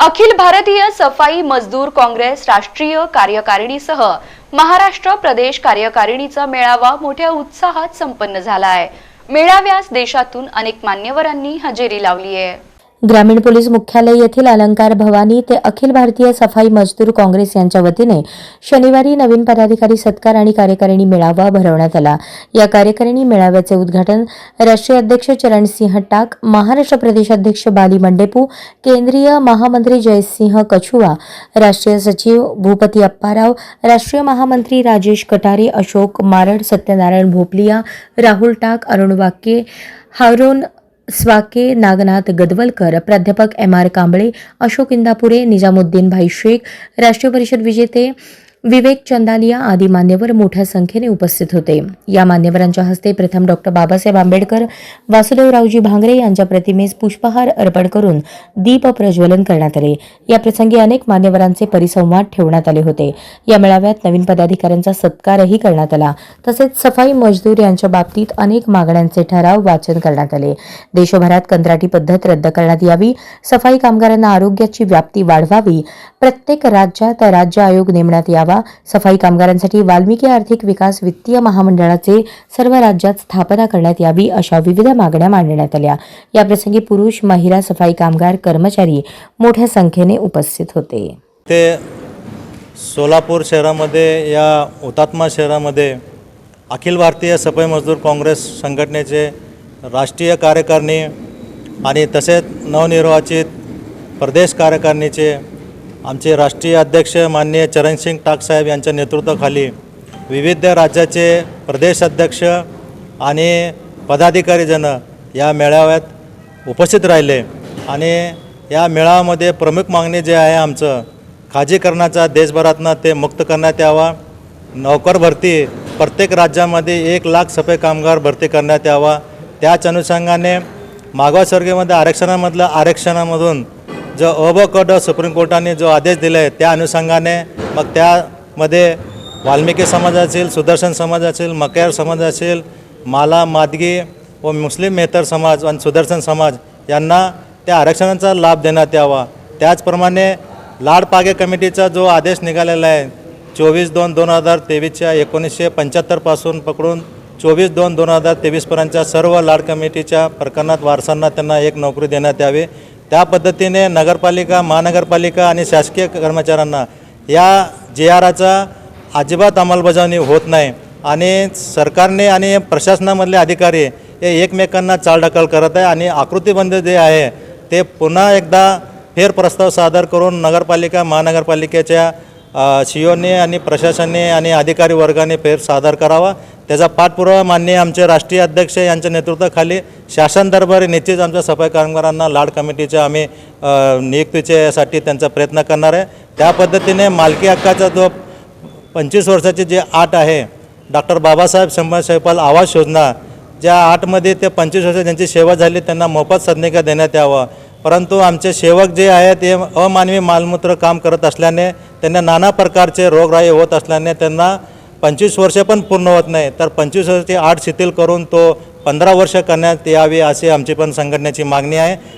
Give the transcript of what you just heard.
अखिल भारतीय सफाई मजदूर काँग्रेस राष्ट्रीय कार्यकारिणीसह महाराष्ट्र प्रदेश कार्यकारिणीचा मेळावा मोठ्या उत्साहात संपन्न झाला आहे. मेळाव्यास देशातून अनेक मान्यवरांनी हजेरी लावली आहे. ग्रामीण पोलीस मुख्यालय येथील अलंकार भवानी ते अखिल भारतीय सफाई मजदूर काँग्रेस यांच्या वतीने शनिवारी नवीन पदाधिकारी सत्कार आणि कार्यकारिणी मेळावा भरवण्यात आला. या कार्यकारिणी मेळाव्याचे उद्घाटन राष्ट्रीय अध्यक्ष चरणसिंह टाक महाराष्ट्र प्रदेश अध्यक्ष बाली मंडेपू केंद्रीय महामंत्री जयसिंह कछुआ राष्ट्रीय सचिव भूपती अप्पाराव राष्ट्रीय महामंत्री राजेश कटारे अशोक मारड सत्यनारायण भोपलिया राहुल टाक अरुण वाक्ये हारून स्वाके नागनाथ गदवलकर प्राध्यापक एम आर कांबळे अशोक इंदापुरे निजामुद्दीन भाई शेख राष्ट्रीय परिषद विजेते विवेक चंदालिया आदी मान्यवर मोठ्या संख्येने उपस्थित होते. या मान्यवरांच्या हस्ते प्रथम डॉक्टर बाबासाहेब आंबेडकर वासुदेवरावजी भांगरे यांच्या प्रतिमेस पुष्पहार अर्पण करून दीप प्रज्वलन करण्यात आले. या प्रसंगी अनेक मान्यवरांचे परिसंवाद ठेवण्यात आले होते. या मेळाव्यात नवीन पदाधिकाऱ्यांचा सत्कारही करण्यात आला. तसेच सफाई मजदूर यांच्या बाबतीत अनेक मागण्यांचे ठराव वाचन करण्यात आले. देशभरात कंत्राटी पद्धत रद्द करण्यात यावी सफाई कामगारांना आरोग्याची व्याप्ती वाढवावी प्रत्येक राज्यात राज्य आयोग नेमण्यात यावा सफाई कामगारांसाठी वाल्मिकी आर्थिक विकास वित्तीय महामंडळाचे सर्व राज्यात स्थापना करण्यात यावी अशा विविध मागण्या मांडण्यात आल्या. याप्रसंगी पुरुष महिला सफाई कामगार कर्मचारी मोठ्या संख्येने उपस्थित होते. ते सोलापूर शहरामध्ये या हुतात्मा शहरामध्ये अखिल भारतीय सफाई मजदूर काँग्रेस संघटनेचे राष्ट्रीय कार्यकारिणी आणि तसेच नवनिर्वाचित प्रदेश कार्यकारिणीचे आमचे राष्ट्रीय अध्यक्ष माननीय चरणसिंग टाकसाहेब यांच्या नेतृत्वाखाली विविध राज्याचे प्रदेश अध्यक्ष आणि पदाधिकारीजन या मेळाव्यात उपस्थित राहिले. आणि या मेळाव्यामध्ये प्रमुख मागणी जे आहे आमचं खाजीकरणाचा देशभरातनं ते मुक्त करण्यात यावा. नोकर भरती प्रत्येक राज्यामध्ये एक लाख सफाई कामगार भरती करण्यात यावा. त्याच अनुषंगाने मागासवर्गीयमध्ये आरक्षणामधलं आरक्षणामधून जो अबकड सुप्रीम कोर्टाने जो आदेश दिले त्या अनुषंगाने मग त्यामध्ये वाल्मिकी समाज असेल सुदर्शन समाज असेल मक्यार समाज असेल माला मादगी व मुस्लिम मेहतर समाज आणि सुदर्शन समाज यांना त्या आरक्षणाचा लाभ देण्यात यावा. त्याचप्रमाणे लाडपागे कमिटीचा जो आदेश निघालेला आहे चोवीस दोन दोन हजार तेवीसच्या एकोणीसशे पंच्याहत्तरपासून पकडून चोवीस दोन दोन हजार तेवीसपर्यंतच्या सर्व लाड कमिटीच्या प्रकरणात वारसांना त्यांना एक नोकरी देण्यात यावी. त्या पद्धतीने नगरपालिका महानगरपालिका आणि शासकीय कर्मचाऱ्यांना या जे आराचा अजिबात अंमलबजावणी होत नाही आणि सरकारने आणि प्रशासनामधले अधिकारी हे एकमेकांना चालढकल करत आहे आणि आकृतीबंध जे आहे ते पुन्हा एकदा फेरप्रस्ताव सादर करून नगरपालिका महानगरपालिकेच्या सीओने आणि प्रशासनाने आणि अधिकारी वर्गाने फेर सादर करावा. त्याचा पाठपुरावा माननीय आमचे राष्ट्रीय अध्यक्ष यांच्या नेतृत्वाखाली शासन दरबारी निश्चित आमच्या सफाई कामगारांना लाड कमिटीच्या आम्ही नियुक्तीच्यासाठी त्यांचा प्रयत्न करणार आहे. त्या पद्धतीने मालकी हक्काचा जो पंचवीस वर्षाची जी आठ आहे डॉक्टर बाबासाहेब शंभर शैपाल आवास योजना ज्या आठमध्ये ते पंचवीस वर्ष ज्यांची सेवा झाली त्यांना मोफत सदनिका देण्यात यावं. परंतु आमचे सेवक जे आहेत ते अमानवी मालमूत्र काम करत असल्याने त्यांना नाना प्रकारचे रोगराई होत असल्याने त्यांना पंचवीस वर्ष पण पूर्ण होत नाही. तर पंचवीस वर्षाची आठ शिथिल करून तो पंधरा वर्ष करण्यात यावी अशी आमची पण संघटनेची मागणी आहे.